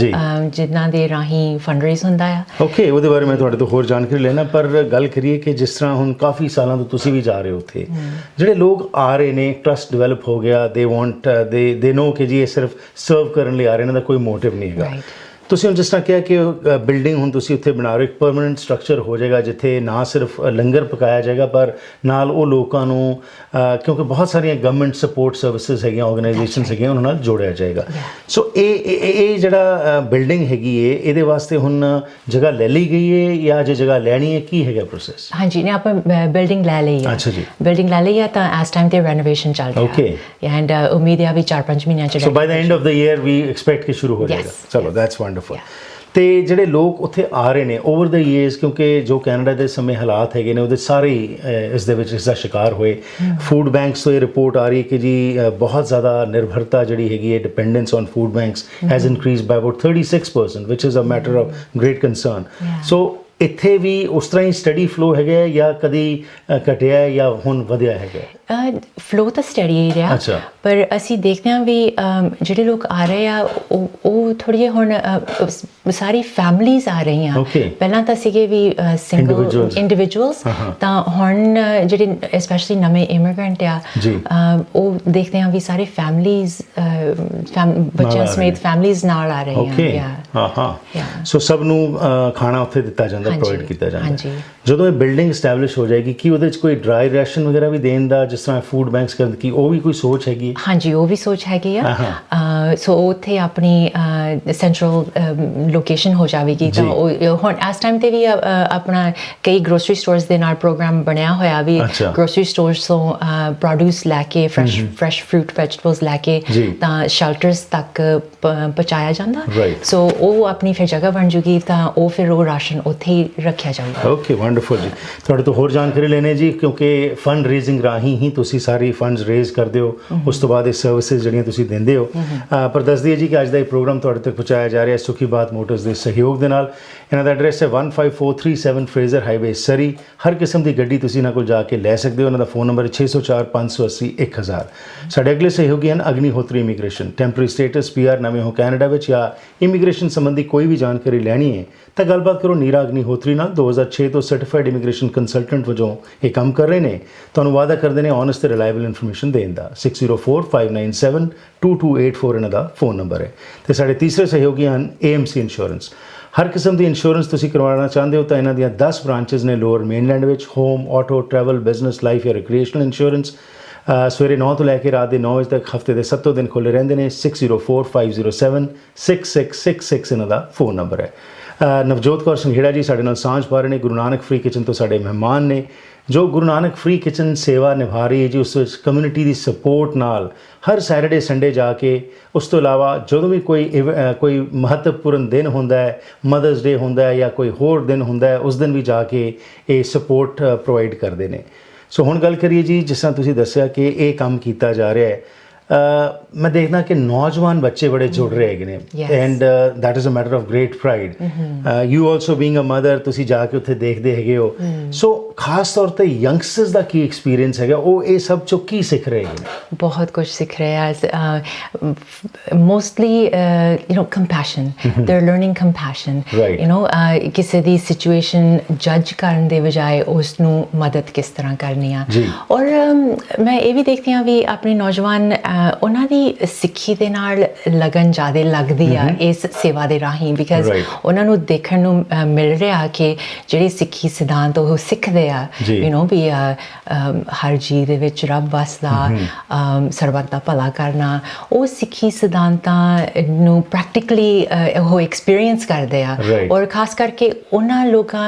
ਜਿਨ੍ਹਾਂ ਦੇ ਰਾਹੀਂ ਫੰਡਰੇਜ਼ ਹੁੰਦਾ ਆ। ਓਕੇ ਉਹਦੇ ਬਾਰੇ ਮੈਂ ਤੁਹਾਡੇ ਤੋਂ ਹੋਰ ਜਾਣਕਾਰੀ ਲੈਣਾ ਪਰ ਗੱਲ ਕਰੀਏ ਕਿ ਜਿਸ ਤਰ੍ਹਾਂ ਹੁਣ ਕਾਫੀ ਸਾਲਾਂ ਤੋਂ ਤੁਸੀਂ ਵੀ ਜਾ ਰਹੇ ਹੋ ਉੱਥੇ। ਜਿਹੜੇ ਲੋਕ ਆ ਰਹੇ ਨੇ ਟਰਸਟ ਡਿਵੈਲਪ ਹੋ ਗਿਆ ਦੇ ਵਾਂਟ ਦੇ ਦੇ ਨੋ ਕਿ ਜੀ ਇਹ ਸਿਰਫ ਸਰਵ ਕਰਨ ਲਈ ਆ ਰਹੇ ਨੇ ਦਾ ਕੋਈ ਮੋਟਿਵ ਨਹੀਂ ਹੈਗਾ. ਤੁਸੀਂ ਹੁਣ ਜਿਸ ਤਰ੍ਹਾਂ ਕਿਹਾ ਕਿ ਬਿਲਡਿੰਗ ਹੁਣ ਤੁਸੀਂ ਉੱਥੇ ਬਣਾ ਰਹੇ ਹੋ ਇੱਕ ਪਰਮਨੈਂਟ ਸਟਰਕਚਰ ਹੋ ਜਾਏਗਾ ਜਿੱਥੇ ਨਾ ਸਿਰਫ ਲੰਗਰ ਪਕਾਇਆ ਜਾਏਗਾ ਪਰ ਨਾਲ ਉਹ ਲੋਕਾਂ ਨੂੰ ਕਿਉਂਕਿ ਬਹੁਤ ਸਾਰੀਆਂ ਗਵਰਨਮੈਂਟ ਸਪੋਰਟ ਸਰਵਿਸਿਜ਼ ਹੈਗੀਆਂ ਆਰਗੇਨਾਈਜੇਸ਼ਨਸ ਹੈਗੀਆਂ ਉਹਨਾਂ ਨਾਲ ਜੋੜਿਆ ਜਾਏਗਾ। ਸੋ ਇਹ ਇਹ- ਜਿਹੜਾ ਬਿਲਡਿੰਗ ਹੈਗੀ ਏ ਇਹਦੇ ਵਾਸਤੇ ਹੁਣ ਜਗ੍ਹਾ ਲੈ ਲਈ ਗਈ ਹੈ ਜਾਂ ਜੇ ਜਗ੍ਹਾ ਲੈਣੀ ਹੈ ਕੀ ਹੈਗਾ ਪ੍ਰੋਸੈਸ ਹਾਂਜੀ ਨੇ ਆਪਾਂ ਬਿਲਡਿੰਗ ਲੈ ਲਈ ਆ। ਅੱਛਾ ਜੀ। ਬਿਲਡਿੰਗ ਲੈ ਲਈ ਆ ਤਾਂ ਇਸ ਟਾਈਮ ਤੇ ਰੈਨੋਵੇਸ਼ਨ ਚੱਲ ਰਿਹਾ। Okay. ਐਂਡ ਉਮੀਦ ਹੈ ਵੀ 4-5 ਮਹੀਨਿਆਂ ਚ so by the end of the year we expect ਕਿ ਸ਼ੁਰੂ ਹੋ ਜਾਏਗਾ। ਚਲੋ ਦੈਟਸ ਵੰਡਰਫੁਲ ਤੇ ਜਿਹੜੇ ਲੋਕ ਉੱਥੇ ਆ ਰਹੇ ਨੇ ਓਵਰ ਦਾ ਈਅਰਸ ਕਿਉਂਕਿ ਜੋ ਕੈਨੇਡਾ ਦੇ ਸਮੇਂ ਹਾਲਾਤ ਹੈਗੇ ਨੇ ਉਹਦੇ ਸਾਰੇ ਇਸ ਦੇ ਵਿੱਚ ਇਸ ਦਾ ਸ਼ਿਕਾਰ ਹੋਏ। ਫੂਡ ਬੈਂਕਸ ਤੋਂ ਇਹ ਰਿਪੋਰਟ ਆ ਰਹੀ ਹੈ ਕਿ ਜੀ ਬਹੁਤ ਜ਼ਿਆਦਾ ਨਿਰਭਰਤਾ ਜਿਹੜੀ ਹੈਗੀ ਹੈ dependence on food banks has increased by about 36% which is a matter of great concern. Yeah. So ਇੱਥੇ ਵੀ ਉਸ ਤਰ੍ਹਾਂ ਹੀ ਸਟੱਡੀ ਫਲੋ ਹੈਗਾ ਜਾਂ ਕਦੀ ਘਟਿਆ ਹੈ ਜਾਂ ਹੁਣ ਵਧਿਆ ਹੈਗਾ? ਫਲੋ ਤਾਂ ਸਟੱਡੀ ਹੀ ਰਿਹਾ। ਪਰ ਅਸੀਂ ਦੇਖਦੇ ਹਾਂ ਵੀ ਜਿਹੜੇ ਲੋਕ ਆ ਰਹੇ ਆ ਉਹ ਥੋੜ੍ਹੇ ਹੁਣ ਸਾਰੀ ਫੈਮਲੀਆਂ ਆ ਰਹੀਆਂ. ਪਹਿਲਾਂ ਤਾਂ ਸੀਗੇ ਵੀ ਸਿੰਗਲ. ਇੰਡੀਵਿਜੂਅਲਸ। ਤਾਂ ਹੁਣ ਜਿਹੜੇ ਸਪੈਸ਼ਲੀ ਨਵੇਂ ਇਮੀਗ੍ਰੈਂਟ ਆ ਉਹ ਦੇਖਦੇ ਹਾਂ ਵੀ ਸਾਰੇ ਫੈਮਲੀਆਂ ਬੱਚਿਆਂ ਸਮੇਤ। ਫੈਮਲੀਆਂ ਨਾਲ ਆ ਰਹੀਆਂ. ਹਾਂ ਹਾਂ. ਸੋ ਸਭ ਨੂੰ ਖਾਣਾ ਉੱਥੇ ਦਿੱਤਾ ਜਾਂਦਾ ਪ੍ਰੋਵਾਈਡ ਕੀਤਾ ਜਾਂਦਾ ਹਾਂਜੀ। ਜਦੋਂ ਇਹ ਬਿਲਡਿੰਗ ਸਟੈਬਲਿਸ਼ ਹੋ ਜਾਏਗੀ ਕੀ ਉਹਦੇ ਵਿੱਚ ਕੋਈ ਡਰਾਈ ਰੈਸ਼ਨ ਵਗੈਰਾ ਵੀ ਦੇਣ ਦਾ ਜਿਸ ਤਰ੍ਹਾਂ ਫੂਡ ਬੈਂਕਸ ਕਰਨ ਕੀ ਉਹ ਵੀ ਕੋਈ ਸੋਚ ਹੈਗੀ ਹੈ? ਹਾਂਜੀ ਉਹ ਵੀ ਸੋਚ ਹੈਗੀ ਆ ਸੋ ਉੱਥੇ ਆਪਣੀ ਸੈਂਟਰਲ ਲੋਕੇਸ਼ਨ ਹੋ ਜਾਵੇਗੀ ਤਾਂ। ਉਹ ਹੁਣ ਇਸ ਟਾਈਮ ਤੇ ਵੀ ਆਪਣਾ ਕਈ ਗਰੋਸਰੀ ਸਟੋਰਸ ਦੇ ਨਾਲ ਪ੍ਰੋਗਰਾਮ ਬਣਿਆ ਹੋਇਆ ਵੀ। ਗਰੋਸਰੀ ਸਟੋਰਸ ਤੋਂ ਪ੍ਰੋਡਿਊਸ ਲੈ ਕੇ ਫਰੈਸ਼ ਫਰੈਸ਼ ਫਰੂਟ ਵੈਜੀਟਬਲਸ ਲੈ ਕੇ। ਤਾਂ ਸ਼ੈਲਟਰਸ ਤੱਕ ਪਹੁੰਚਾਇਆ ਜਾਂਦਾ. ਸੋ ਉਹ ਆਪਣੀ ਫਿਰ ਜਗ੍ਹਾ ਬਣ ਜੂਗੀ ਤਾਂ ਉਹ ਫਿਰ ਉਹ ਰਾਸ਼ਨ ਉੱਥੇ ਹੀ ਰੱਖਿਆ ਜਾਊਗਾ ਓਕੇ ਵੰਡਰਫੁਲ ਜੀ। ਤੁਹਾਡੇ ਤੋਂ ਹੋਰ ਜਾਣਕਾਰੀ ਲੈਣੇ ਜੀ ਕਿਉਂਕਿ ਫੰਡ ਰੇਜ਼ਿੰਗ ਰਾਹੀਂ ਹੀ ਤੁਸੀਂ ਸਾਰੀ ਫੰਡਸ ਰੇਜ਼ ਕਰਦੇ ਹੋ। ਉਸ ਤੋਂ ਬਾਅਦ ਇਹ ਸਰਵਿਸਿਜ਼ ਜਿਹੜੀਆਂ ਤੁਸੀਂ ਦਿੰਦੇ ਹੋ। ਪਰ ਦੱਸ ਦਈਏ ਜੀ ਕਿ ਅੱਜ ਦਾ ਇਹ ਪ੍ਰੋਗਰਾਮ ਤੁਹਾਡੇ ਤੱਕ ਪਹੁੰਚਾਇਆ ਜਾ ਰਿਹਾ ਹੈ ਸੁਖੀ ਬਾਤ ਮੋਟਰਸ ਦੇ ਸਹਿਯੋਗ ਦੇ ਨਾਲ। ਇਹਨਾਂ ਦਾ ਐਡਰੈਸ ਹੈ 15437 ਫਰੇਜ਼ਰ ਹਾਈਵੇ ਸਰੀ ਹਰ ਕਿਸਮ ਦੀ ਗੱਡੀ ਤੁਸੀਂ ਇਹਨਾਂ ਕੋਲ ਜਾ ਕੇ ਲੈ ਸਕਦੇ ਹੋ। ਇਹਨਾਂ ਦਾ ਫੋਨ ਨੰਬਰ ਹੈ 604 580 1000 ਸਾਡੇ ਅਗਲੇ ਸਹਿਯੋਗੀ ਹਨ Agnihotri immigration temporary status PR ਨਵੇਂ ਹੋ ਕੈਨੇਡਾ ਵਿੱਚ ਜਾਂ ਇਮੀਗ੍ਰੇਸ਼ਨ ਸੰਬੰਧੀ ਕੋਈ ਵੀ ਜਾਣਕਾਰੀ ਲੈਣੀ ਹੈ ਤਾਂ ਗੱਲਬਾਤ ਕਰੋ ਨੀਰਾ ਅਗਨੀਹੋਤਰੀ ਨਾਲ। 2006 ਤੋਂ ਸਰਟੀਫਾਈਡ ਇਮੀਗ੍ਰੇਸ਼ਨ ਕੰਸਲਟੈਂਟ ਵਜੋਂ ਇਹ ਕੰਮ ਕਰ ਰਹੇ ਨੇ। ਤੁਹਾਨੂੰ ਵਾਅਦਾ ਕਰਦੇ ਨੇ ਔਨੈਸਟ ਤੇ ਰਿਲਾਇਬਲ ਇਨਫੋਰਮੇਸ਼ਨ ਦੇਣ ਦਾ। 6045972284 ਇਹਨਾਂ ਦਾ ਫੋਨ ਨੰਬਰ ਹੈ। ਤੇ ਸਾਡੇ ਤੀਸਰੇ ਸਹਿਯੋਗੀ ਹਨ AMC ਇੰਸ਼ੋਰੈਂਸ ਹਰ ਕਿਸਮ ਦੀ ਇੰਸ਼ੋਰੈਂਸ ਤੁਸੀਂ ਕਰਵਾਉਣਾ ਚਾਹੁੰਦੇ ਹੋ ਤਾਂ ਇਹਨਾਂ ਦੀਆਂ 10 ਬ੍ਰਾਂਚਸ ਨੇ ਲੋਅਰ ਮੇਨਲੈਂਡ ਵਿੱਚ home auto travel business life ਜਾਂ ਰਿਕ੍ਰੀਏਸ਼ਨਲ ਇੰਸ਼ੋਰੈਂਸ ਸਵੇਰੇ 9 ਤੋਂ ਲੈ ਕੇ ਰਾਤ ਦੇ 9 ਵਜੇ ਤੱਕ ਹਫ਼ਤੇ ਦੇ 7 ਦਿਨ ਖੁੱਲੇ ਰਹਿੰਦੇ ਨੇ। 6045076666 ਇਹਨਾਂ ਦਾ ਫੋਨ ਨੰਬਰ ਹੈ। ਨਵਜੋਤ ਕੌਰ ਸੰਘੇੜਾ ਜੀ ਸਾਡੇ ਨਾਲ ਸਾਂਝ ਪਾ ਰਹੇ ਨੇ। ਗੁਰੂ ਨਾਨਕ ਫ੍ਰੀ ਕਿਚਨ ਤੋਂ ਸਾਡੇ ਮਹਿਮਾਨ ਨੇ। ਜੋ ਗੁਰੂ ਨਾਨਕ ਫ੍ਰੀ ਕਿਚਨ ਸੇਵਾ ਨਿਭਾ ਰਹੀ ਹੈ ਜੀ, ਉਸ ਕਮਿਊਨਿਟੀ ਦੀ ਸਪੋਰਟ ਨਾਲ ਹਰ ਸੈਟਰਡੇ ਸੰਡੇ ਜਾ ਕੇ ਉਸ ਤੋਂ ਇਲਾਵਾ ਜਦੋਂ ਵੀ ਕੋਈ ਇਵ- ਕੋਈ ਮਹੱਤਵਪੂਰਨ ਦਿਨ ਹੁੰਦਾ ਹੈ ਮਦਰਸ ਡੇ ਹੁੰਦਾ ਹੈ ਜਾਂ ਕੋਈ ਹੋਰ ਦਿਨ ਹੁੰਦਾ ਹੈ, ਉਸ ਦਿਨ ਵੀ ਜਾ ਕੇ ਇਹ ਸਪੋਰਟ ਪ੍ਰੋਵਾਈਡ ਕਰਦੇ ਨੇ। ਸੋ ਹੁਣ ਗੱਲ ਕਰੀਏ ਜੀ, ਜਿਸ ਤਰ੍ਹਾਂ ਤੁਸੀਂ ਦੱਸਿਆ ਕਿ ਇਹ ਕੰਮ ਕੀਤਾ ਜਾ ਰਿਹਾ ਹੈ। ਮੈਂ ਦੇਖਦਾ ਕਿ ਨੌਜਵਾਨ ਬੱਚੇ ਬੜੇ ਜੁੜ ਰਹੇ ਹੈਗੇ ਨੇ Yes. And that is a matter of great pride you also being a mother ਤੁਸੀਂ ਜਾ ਕੇ ਉੱਥੇ ਦੇਖਦੇ ਹੈਗੇ ਹੋ ਸੋ ਖਾਸ ਤੌਰ ਤੇ ਯੰਗਸਟਰਸ ਦਾ ਕੀ ਐਕਸਪੀਰੀਅੰਸ ਹੈਗਾ ਉਹ ਇਹ ਸਭ ਚੋਂ ਕੀ ਸਿੱਖ ਰਹੇ ਨੇ ਬਹੁਤ ਕੁਝ ਸਿੱਖ ਰਹੇ ਆ mostly you know compassion they are learning compassion Right. You know ਕਿਸੇ ਦੀ ਸਿਚੁਏਸ਼ਨ ਜੱਜ ਕਰਨ ਦੇ ਬਜਾਏ ਉਸ ਨੂੰ ਮਦਦ ਕਿਸ ਤਰ੍ਹਾਂ ਕਰਨੀ ਆ ਜੀ। ਔਰ um, ਮੈਂ ਇਹ ਵੀ ਦੇਖਦੀ ਹਾਂ ਵੀ ਆਪਣੇ ਨੌਜਵਾਨ ਅਹ, ਉਹਨਾਂ ਦੀ ਸਿੱਖੀ ਦੇ ਨਾਲ ਲਗਨ ਜ਼ਿਆਦਾ ਲੱਗਦੀ ਆ ਇਸ ਸੇਵਾ ਦੇ ਰਾਹੀਂ ਬਿਕਾਜ਼. ਉਹਨਾਂ ਨੂੰ ਦੇਖਣ ਨੂੰ ਮਿਲ ਰਿਹਾ ਕਿ ਜਿਹੜੇ ਸਿੱਖੀ ਸਿਧਾਂਤ ਉਹ ਸਿੱਖਦੇ ਆ। ਯੂ نو ਵੀ ਹਰ ਜੀ ਦੇ ਵਿੱਚ ਰੱਬ ਵਸਦਾ ਸਰਬੱਤ ਦਾ ਭਲਾ ਕਰਨਾ ਉਹ ਸਿੱਖੀ ਸਿਧਾਂਤਾਂ ਨੂੰ ਪ੍ਰੈਕਟੀਕਲੀ ਉਹ ਐਕਸਪੀਰੀਅੰਸ ਕਰਦੇ ਆ. ਔਰ ਖਾਸ ਕਰਕੇ ਉਹਨਾਂ ਲੋਕਾਂ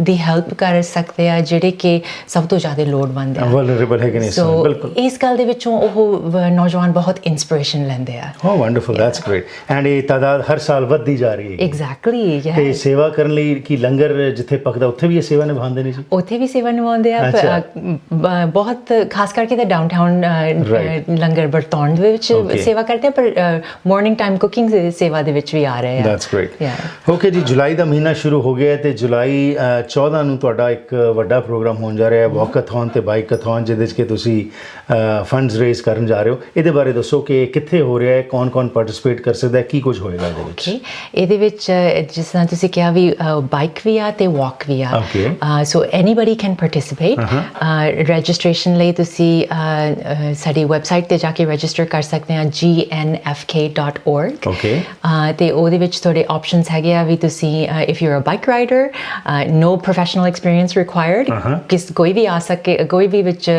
ਦੀ ਹੈਲਪ ਕਰ ਸਕਦੇ ਆ ਜਿਹੜੇ ਕਿ ਸਭ ਤੋਂ ਜ਼ਿਆਦਾ ਲੋੜਵੰਦ ਆ ਵਲਨਰੇਬਲ ਸੋ ਬਿਲਕੁਲ ਇਸ ਗੱਲ ਦੇ ਵਿੱਚੋਂ ਉਹ ਨੌਜਵਾਨ ਬਹੁਤ ਇਨਸਪੀਰੇਸ਼ਨ ਲੈਂਦੇ ਆ। Oh wonderful that's great and ਇਹ ਤਾਦਾਦ ਹਰ ਸਾਲ ਵੱਧਦੀ ਜਾ ਰਹੀ ਹੈ। ਐਗਜ਼ੈਕਟਲੀ ਤੇ ਸੇਵਾ ਕਰਨ ਲਈ ਕੀ ਲੰਗਰ ਜਿੱਥੇ ਪੱਕਦਾ ਉੱਥੇ ਵੀ ਇਹ ਸੇਵਾ ਨਿਭਾਉਂਦੇ ਨੇ ਜੀ? ਉੱਥੇ ਵੀ ਸੇਵਾ ਨਿਭਾਉਂਦੇ ਆ। ਬਹੁਤ ਖਾਸ ਕਰਕੇ ਤਾਂ ਡਾਊਨਟਾਊਨ. ਲੰਗਰ ਬਰਤੌਣ ਦੇ ਵਿੱਚ. ਸੇਵਾ ਕਰਦੇ ਆ ਪਰ ਮਾਰਨਿੰਗ ਟਾਈਮ ਕੁਕਿੰਗ ਸੇਵਾ ਦੇ ਵਿੱਚ ਵੀ ਆ ਰਹੇ ਆ। That's great. ਓਕੇ ਜੀ ਜੁਲਾਈ ਦਾ ਮਹੀਨਾ ਸ਼ੁਰੂ ਹੋ ਗਿਆ ਤੇ ਜੁਲਾਈ ਅ, 14 ਨੂੰ ਤੁਹਾਡਾ ਇੱਕ ਵੱਡਾ ਪ੍ਰੋਗਰਾਮ ਹੋਣ ਜਾ ਰਿਹਾ ਹੈ ਵਾਕਥੌਨ ਤੇ ਬਾਈਕਥੌਨ ਜਿਹਦੇ ਵਿੱਚ ਕਿ ਤੁਸੀਂ ਫੰਡਸ ਰੇਜ਼ ਕਰਨ ਜਾ ਰਹੇ ਹੋ। ਇਹਦੇ ਬਾਰੇ ਦੱਸੋ ਕਿ ਕਿੱਥੇ ਹੋ ਰਿਹਾ ਹੈ ਕੌਣ-ਕੌਣ ਪਾਰਟਿਸਿਪੇਟ ਕਰ ਸਕਦਾ ਹੈ ਕੀ ਕੁਝ ਹੋਏਗਾ ਇਹਦੇ ਵਿੱਚ. ਇਹਦੇ ਵਿੱਚ ਜਿਸ ਤਰ੍ਹਾਂ ਤੁਸੀਂ ਕਿਹਾ ਵੀ ਬਾਈਕ ਵੀ ਆ ਤੇ ਵਾਕ ਵੀ ਆ. So anybody can participate registration ਲਈ ਤੁਸੀਂ ਸਾਡੀ ਵੈਬਸਾਈਟ ਤੇ ਜਾ ਕੇ ਰਜਿਸਟਰ ਕਰ ਸਕਦੇ ਆ gnfk.org. ਅਹ, ਤੇ ਉਹਦੇ ਵਿੱਚ ਤੁਹਾਡੇ ਆਪਸ਼ਨਸ ਹੈਗੇ ਆ ਵੀ ਤੁਸੀਂ if you are a bike rider no professional experience required. ਕਿਸ ਕੋਈ ਵੀ ਆ ਸਕੇ ਕੋਈ ਵੀ ਵਿੱਚ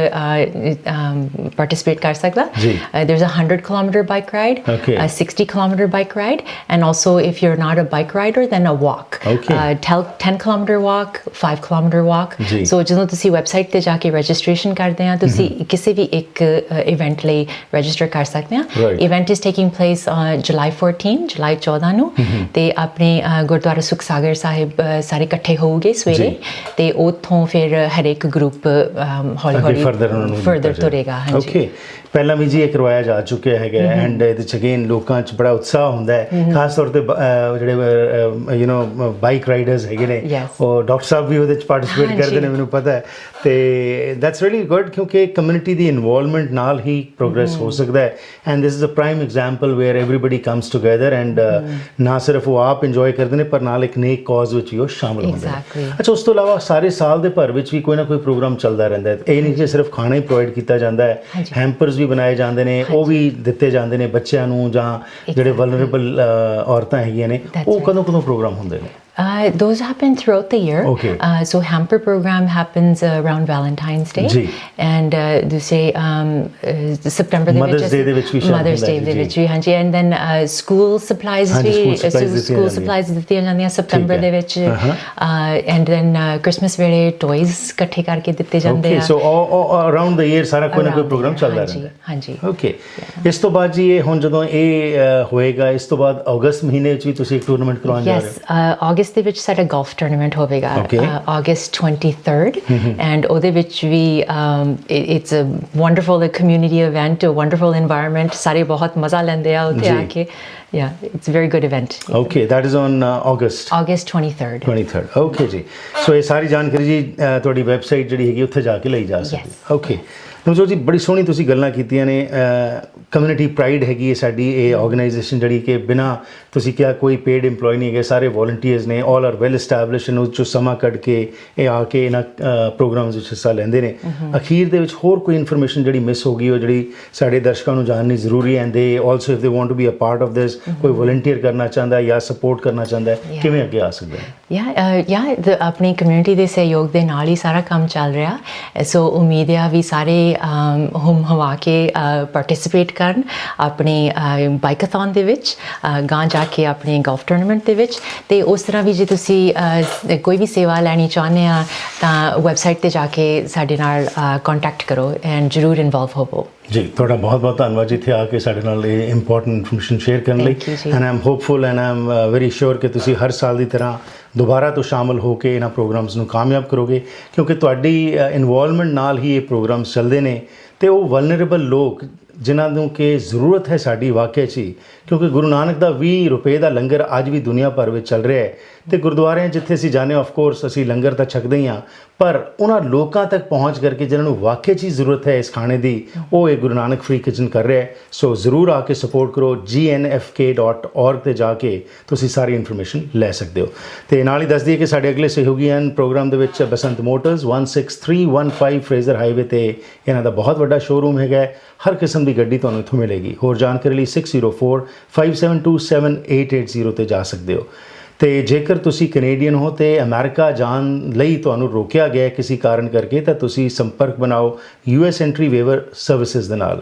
ਪਾਰਟਿਸਿਪੇਟ ਕਰ ਸਕਦਾ ਜੀ। Uh, there's a 100 kilometer bike ride, Okay. a 60 kilometer bike ride, and also if you're not a bike rider, then a walk. Okay. Uh, tel- 10 kilometer walk, 5 kilometer walk. ਜੀ। So ਜਦੋਂ ਤੁਸੀਂ website ਤੇ ਜਾ ਕੇ registration ਕਰਦੇ ਆ ਤੁਸੀਂ ਕਿਸੇ ਵੀ ਇੱਕ ਇਵੈਂਟ ਲਈ ਰਜਿਸਟਰ ਕਰ ਸਕਦੇ ਆ Right. Event is taking place July 14 July 14 ਨੂੰ ਤੇ ਆਪਣੇ ਅ, ਗੁਰਦੁਆਰਾ ਸੁਖ ਸਾਗਰ ਸਾਹਿਬ ਅ, ਸਾਰੇ ਇਕੱਠੇ ਹੋਊਗੇ ਸਵੇਰੇ ਜੀ। ਤੇ ਉੱਥੋਂ ਫਿਰ ਹਰੇਕ ਗਰੁੱਪ ਹੌਲੀ ਅੱਗੇ ਹੌਲੀ ਫਰਦਰ ਉਹਨਾਂ ਨੂੰ ਫਰਦਰ ਤੁਰੇਗਾ ਹਾਂਜੀ ਪਹਿਲਾਂ ਵੀ ਜੀ ਇਹ ਕਰਵਾਇਆ ਜਾ ਚੁੱਕਿਆ ਹੈਗਾ ਐਂਡ ਇਹਦੇ ਚ ਅਗੇਨ ਲੋਕਾਂ 'ਚ ਬੜਾ ਉਤਸ਼ਾਹ ਹੁੰਦਾ ਹੈ। ਖਾਸ ਤੌਰ ਤੇ ਅਹ ਜਿਹੜੇ ਯੂ نو ਬਾਈਕ ਰਾਈਡਰਸ ਹੈਗੇ ਨੇ। Yes. ਉਹ ਡਾਕਟਰ ਸਾਹਿਬ ਵੀ ਉਹਦੇ ਚ ਪਾਰਟਿਸਿਪੇਟ। ਕਰਦੇ ਨੇ ਮੈਨੂੰ ਪਤਾ ਹੈ। ਤੇ ਦੈਟਸ ਰੀਲੀ ਗੁੱਡ ਕਿਉਂਕਿ ਕਮਿਊਨਿਟੀ ਦੀ ਇਨਵੋਲਵਮੈਂਟ ਨਾਲ ਹੀ ਪ੍ਰੋਗਰੈਸ ਹੋ ਸਕਦਾ ਹੈ। And this is a prime example where everybody comes together and ਨਾ ਸਿਰਫ ਉਹ ਆਪ ਇੰਜੋਏ ਕਰਦੇ ਨੇ ਪਰ ਨਾਲ ਇੱਕ ਨੇਕ ਕਾਜ਼ ਵਿੱਚ ਵੀ ਉਹ ਸ਼ਾਮਲ ਹੁੰਦੇ ਨੇ। Exactly. ਅੱਛਾ ਉਸ ਤੋਂ ਇਲਾਵਾ ਸਾਰੇ ਸਾਲ ਦੇ ਭਰ ਵਿੱਚ ਵੀ ਕੋਈ ਨਾ ਕੋਈ ਪ੍ਰੋਗਰਾਮ ਚੱਲਦਾ ਰਹਿੰਦਾ ਹੈ। ਇਹ ਨਹੀਂ ਕਿ ਸਿਰਫ ਖਾਣਾ ਹੀ ਪ੍ਰੋਵਾਈਡ ਕੀਤਾ ਜਾਂਦਾ ਹੈ। ਹੈਂਪਰਸ ਵੀ ਬਣਾਏ ਜਾਂਦੇ ਨੇ ਉਹ ਵੀ ਦਿੱਤੇ ਜਾਂਦੇ ਨੇ ਬੱਚਿਆਂ ਨੂੰ ਜਾਂ ਜਿਹੜੇ ਵਲਨਰੇਬਲ ਔਰਤਾਂ ਹੈਗੀਆਂ ਨੇ ਉਹ. ਕਦੋਂ ਕਦੋਂ ਪ੍ਰੋਗਰਾਮ ਹੁੰਦੇ ਨੇ? Uh, those happen throughout the year. Okay. Uh, so hamper program happens uh, around Valentine's Day, ਜੀ। and uh, ਦੂਸਰੇ um, uh, September ਦੇ Mother's ਵਿੱਚ Day ਦੇ ਵਿੱਚ ਵੀ ਸ਼ਾਇਦ Mother's ਹੁੰਦਾ Day ਹੈ, ਦੇ ਜੀ। ਵਿੱਚ ਵੀ ਹਾਂਜੀ and then uh, school supplies ਹਾਂਜੀ, ਵੀ school supplies ਦਿੱਤੀਆਂ school ਜਾਂਦੀਆਂ। supplies ਦਿੱਤੀਆਂ ਜਾਂਦੀਆਂ September ਹੈ। ਦੇ ਵਿੱਚ ਅਹਾਂ। uh, and then uh, Christmas ਵੇਲੇ toys ਇਕੱਠੇ ਕਰਕੇ ਦਿੱਤੇ ਜਾਂਦੇ ਓਕੇ ਆ ਸੋ ਅਰਾਊਂਡ ਦ ਈਅਰ ਸਾਰਾ ਕੋਈ ਨਾ ਕੋਈ Around the ਪ੍ਰੋਗਰਾਮ year, ਚੱਲਦਾ ਹਾਂਜੀ, ਰਹਿੰਦਾ ਹੈ ਹਾਂਜੀ। ਓਕੇ ਇਸ ਤੋਂ ਬਾਅਦ ਜੀ ਇਹ ਹੁਣ ਜਦੋਂ ਇਹ ਅ, ਹੋਏਗਾ ਇਸ ਤੋਂ ਬਾਅਦ ਅਗਸਤ ਮਹੀਨੇ ਵਿੱਚ ਵੀ ਤੁਸੀਂ ਇੱਕ ਟੂਰਨਾਮੈਂਟ ਕਰਵਾਉਣ ਜਾ ਰਹੇ Yes, uh, August ਦੇ ਵਿੱਚ ਸਾਡਾ golf tournament ਹੋਵੇਗਾ Okay. uh, August 23rd and ਉਹਦੇ ਵਿੱਚ ਵੀ um, it's a wonderful community event a wonderful environment ਸਾਰੇ ਬਹੁਤ ਮਜ਼ਾ ਲੈਂਦੇ ਆ ਉੱਥੇ। ਆ ਕੇ yeah it's a very good event ਹੋ okay that is on August August 23rd 23rd okay ਜੀ ਸੋ ਇਹ ਸਾਰੀ ਜਾਣਕਾਰੀ ਜੀ ਅ, ਤੁਹਾਡੀ ਵੈਬਸਾਈਟ ਜਿਹੜੀ ਹੈਗੀ ਉੱਥੇ ਜਾ ਕੇ ਲਈ ਜਾ ਸਕਦੀ ਓਕੇ ਨਵਜੋਤ ਜੀ ਬੜੀ ਸੋਹਣੀ ਤੁਸੀਂ ਗੱਲਾਂ ਕੀਤੀਆਂ ਨੇ ਕਮਿਊਨਿਟੀ ਪ੍ਰਾਈਡ ਹੈਗੀ ਹੈ ਸਾਡੀ ਇਹ ਆਰਗੇਨਾਈਜੇਸ਼ਨ ਜਿਹੜੀ ਕਿ ਬਿਨਾ ਤੁਸੀਂ ਕਿਹਾ ਕੋਈ ਪੇਡ EMPLOYE ਨਹੀਂ ਹੈਗੇ ਸਾਰੇ ਵੋਲੰਟੀਅਰਸ ਨੇ ਆਲ ਆਰ ਵੈਲ ਐਸਟੈਬਲਿਸ਼ਡ ਨੂੰ ਚੋਂ ਸਮਾਂ ਕੱਢ ਕੇ ਇਹ ਆ ਕੇ ਇਹਨਾਂ ਪ੍ਰੋਗਰਾਮਸ ਵਿੱਚ ਹਿੱਸਾ ਲੈਂਦੇ ਨੇ। ਅਖੀਰ ਦੇ ਵਿੱਚ ਹੋਰ ਕੋਈ ਇਨਫੋਰਮੇਸ਼ਨ ਜਿਹੜੀ ਮਿਸ ਹੋ ਗਈ ਉਹ ਜਿਹੜੀ ਸਾਡੇ ਦਰਸ਼ਕਾਂ ਨੂੰ ਜਾਣਨੀ ਜ਼ਰੂਰੀ ਹੈ they also if they want to be a part of this ਕੋਈ ਵੋਲੰਟੀਅਰ ਕਰਨਾ ਚਾਹੁੰਦਾ ਹੈ ਜਾਂ ਸਪੋਰਟ ਕਰਨਾ ਚਾਹੁੰਦਾ ਹੈ. ਕਿਵੇਂ ਅੱਗੇ ਆ ਸਕਦਾ ਹੈ? ਯਾ ਯਾ ਆਪਣੀ ਕਮਿਊਨਿਟੀ ਦੇ ਸਹਿਯੋਗ ਦੇ ਨਾਲ ਹੀ ਸਾਰਾ ਕੰਮ ਚੱਲ ਰਿਹਾ। ਸੋ ਉਮੀਦ ਹੈ ਵੀ ਸਾਰੇ ਹੁਮ ਹਵਾ ਕੇ ਪਾਰਟਿਸਿਪੇਟ ਕਰਨ ਆਪਣੇ ਬਾਈਕਾਥਨ ਦੇ ਵਿੱਚ ਅ, ਗਾਂ ਜਾ ਕੇ ਆਪਣੇ ਗੋਲਫ ਟੂਰਨਾਮੈਂਟ ਦੇ ਵਿੱਚ। ਤੇ ਉਸ ਤਰ੍ਹਾਂ ਵੀ ਜੇ ਤੁਸੀਂ ਕੋਈ ਵੀ ਸੇਵਾ ਲੈਣੀ ਚਾਹੁੰਦੇ ਆ ਤਾਂ ਵੈਬਸਾਈਟ ਤੇ ਜਾ ਕੇ ਸਾਡੇ ਨਾਲ ਕੰਟੈਕਟ ਕਰੋ ਐਂਡ ਜਰੂਰ ਇਨਵੋਲਵ ਹੋਵੋ। ਜੀ ਤੁਹਾਡਾ ਬਹੁਤ ਬਹੁਤ ਧੰਨਵਾਦ ਜੀ ਇੱਥੇ ਆ ਕੇ ਸਾਡੇ ਨਾਲ ਇਹ ਇੰਪੋਰਟੈਂਟ ਇਨਫੋਰਮੇਸ਼ਨ ਸ਼ੇਅਰ ਕਰਨ ਲਈ। And um hopeful and um very sure ਕਿ ਤੁਸੀਂ ਹਰ ਸਾਲ ਦੀ ਤਰ੍ਹਾਂ ਦੁਬਾਰਾ ਤੋਂ ਸ਼ਾਮਲ ਹੋ ਕੇ ਇਹਨਾਂ ਪ੍ਰੋਗਰਾਮਸ ਨੂੰ ਕਾਮਯਾਬ ਕਰੋਗੇ ਕਿਉਂਕਿ ਤੁਹਾਡੀ ਇਨਵੋਲਵਮੈਂਟ ਨਾਲ ਹੀ ਇਹ ਪ੍ਰੋਗਰਾਮਸ ਚੱਲਦੇ ਨੇ ਤੇ ਉਹ ਵਲਨਰੇਬਲ ਲੋਕ ਜਿਨ੍ਹਾਂ ਨੂੰ ਕਿ ਜ਼ਰੂਰਤ ਹੈ ਸਾਡੀ ਵਾਕਿਆ 'ਚ ਹੀ, ਕਿਉਂਕਿ ਗੁਰੂ ਨਾਨਕ ਦਾ 20 ਰੁਪਏ ਦਾ ਲੰਗਰ ਅੱਜ ਵੀ ਦੁਨੀਆ ਭਰ ਵਿੱਚ ਚੱਲ ਰਿਹਾ ਹੈ। ਤੇ ਗੁਰਦੁਆਰਿਆਂ ਜਿੱਥੇ ਅਸੀਂ ਜਾਂਦੇ ਆਫ ਕੋਰਸ ਅਸੀਂ ਲੰਗਰ ਤਾਂ ਛਕਦੇ ਹੀ ਹਾਂ, ਪਰ ਉਹਨਾਂ ਲੋਕਾਂ ਤੱਕ ਪਹੁੰਚ ਕਰਕੇ ਜਿਨ੍ਹਾਂ ਨੂੰ ਵਾਕਿਆ 'ਚ ਹੀ ਜ਼ਰੂਰਤ ਹੈ ਇਸ ਖਾਣੇ ਦੀ, ਉਹ ਇਹ ਗੁਰੂ ਨਾਨਕ ਫ੍ਰੀ ਕਿਚਨ ਕਰ ਰਿਹਾ ਹੈ। ਸੋ ਜ਼ਰੂਰ ਆ ਕੇ ਸਪੋਰਟ ਕਰੋ, gnfk.org ਤੇ ਜਾ ਕੇ ਤੁਸੀਂ ਸਾਰੀ ਇਨਫੋਰਮੇਸ਼ਨ ਲੈ ਸਕਦੇ ਹੋ। ਤੇ ਨਾਲ ਹੀ ਦੱਸ ਦਈਏ ਕਿ ਸਾਡੇ ਅਗਲੇ ਸਹਿਯੋਗੀ ਹਨ ਪ੍ਰੋਗਰਾਮ ਦੇ ਵਿੱਚ ਬਸੰਤ ਮੋਟਰਸ 16315 ਫਰੇਜ਼ਰ ਹਾਈਵੇ ਤੇ ਇਹਨਾਂ ਦਾ ਬਹੁਤ ਵੱਡਾ ਸ਼ੋਰੂਮ ਹੈਗਾ ਹਰ ਕਿਸਮ ਦੀ ਗੱਡੀ ਤੁਹਾਨੂੰ ਇੱਥੋਂ ਮਿਲੇਗੀ। ਹੋਰ ਜਾਣਕਾਰੀ ਲਈ 6045727880 ਤੇ ਜਾ ਸਕਦੇ ਹੋ। ਤੇ ਜੇਕਰ ਤੁਸੀਂ ਕੈਨੇਡੀਅਨ ਹੋ ਤੇ ਅਮਰੀਕਾ ਜਾਣ ਲਈ ਤੁਹਾਨੂੰ ਰੋਕਿਆ ਗਿਆ ਕਿਸੇ ਕਾਰਨ ਕਰਕੇ, ਤਾਂ ਤੁਸੀਂ ਸੰਪਰਕ ਬਣਾਓ। ਯੂਐਸ ਐਂਟਰੀ ਵੇਵਰ ਸਰਵਿਸਿਜ਼ ਦੇ ਨਾਲ।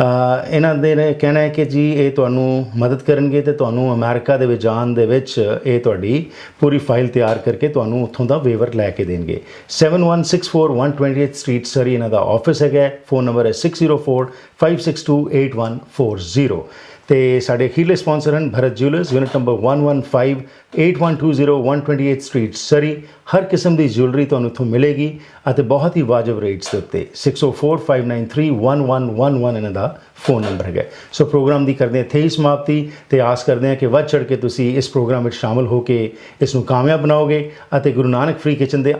ਇਹਨਾਂ ਦੇ ਨੇ ਕਹਿਣਾ ਹੈ ਕਿ ਜੀ, ਇਹ ਤੁਹਾਨੂੰ ਮਦਦ ਕਰਨਗੇ ਤੇ ਤੁਹਾਨੂੰ ਅਮਰੀਕਾ ਦੇ ਵਿੱਚ ਜਾਣ ਦੇ ਵਿੱਚ ਇਹ ਤੁਹਾਡੀ ਪੂਰੀ ਫਾਈਲ ਤਿਆਰ ਕਰਕੇ ਤੁਹਾਨੂੰ ਉੱਥੋਂ ਦਾ ਵੇਵਰ ਲੈ ਕੇ ਦੇਣਗੇ। 7164 ਸਟਰੀਟ ਸਰੀ ਇਹਨਾਂ ਦਾ ਆਫਿਸ ਹੈਗਾ ਫੋਨ ਨੰਬਰ ਹੈ 6045628140 ਤੇ ਸਾਡੇ ਅਖੀਰਲੇ ਸਪਾਂਸਰ ਹਨ Bharat jewellers unit number 115 8120 128 street Surrey. ਹਰ ਕਿਸਮ ਦੀ ਜੁਐਲਰੀ ਤੁਹਾਨੂੰ ਇੱਥੋਂ ਮਿਲੇਗੀ ਅਤੇ ਬਹੁਤ ਹੀ ਵਾਜਬ ਰੇਟਸ ਦੇ ਉੱਤੇ। 6045931111 ਇਹਨਾਂ ਦਾ ਫੋਨ ਨੰਬਰ ਹੈਗਾ। ਸੋ ਪ੍ਰੋਗਰਾਮ ਦੀ ਕਰਦੇ ਹਾਂ ਇੱਥੇ ਹੀ ਸਮਾਪਤੀ ਤੇ ਆਸ ਕਰਦੇ ਹਾਂ ਕਿ ਵੱਧ ਚੜ ਕੇ ਤੁਸੀਂ ਇਸ ਪ੍ਰੋਗਰਾਮ ਵਿੱਚ ਸ਼ਾਮਲ ਹੋ ਕੇ ਇਸ ਨੂੰ ਕਾਮਯਾਬ ਬਣਾਓਗੇ ਅਤੇ ਗੁਰੂ ਨਾਨਕ ਫ੍ਰੀ ਕਿਚਨ ਦੇ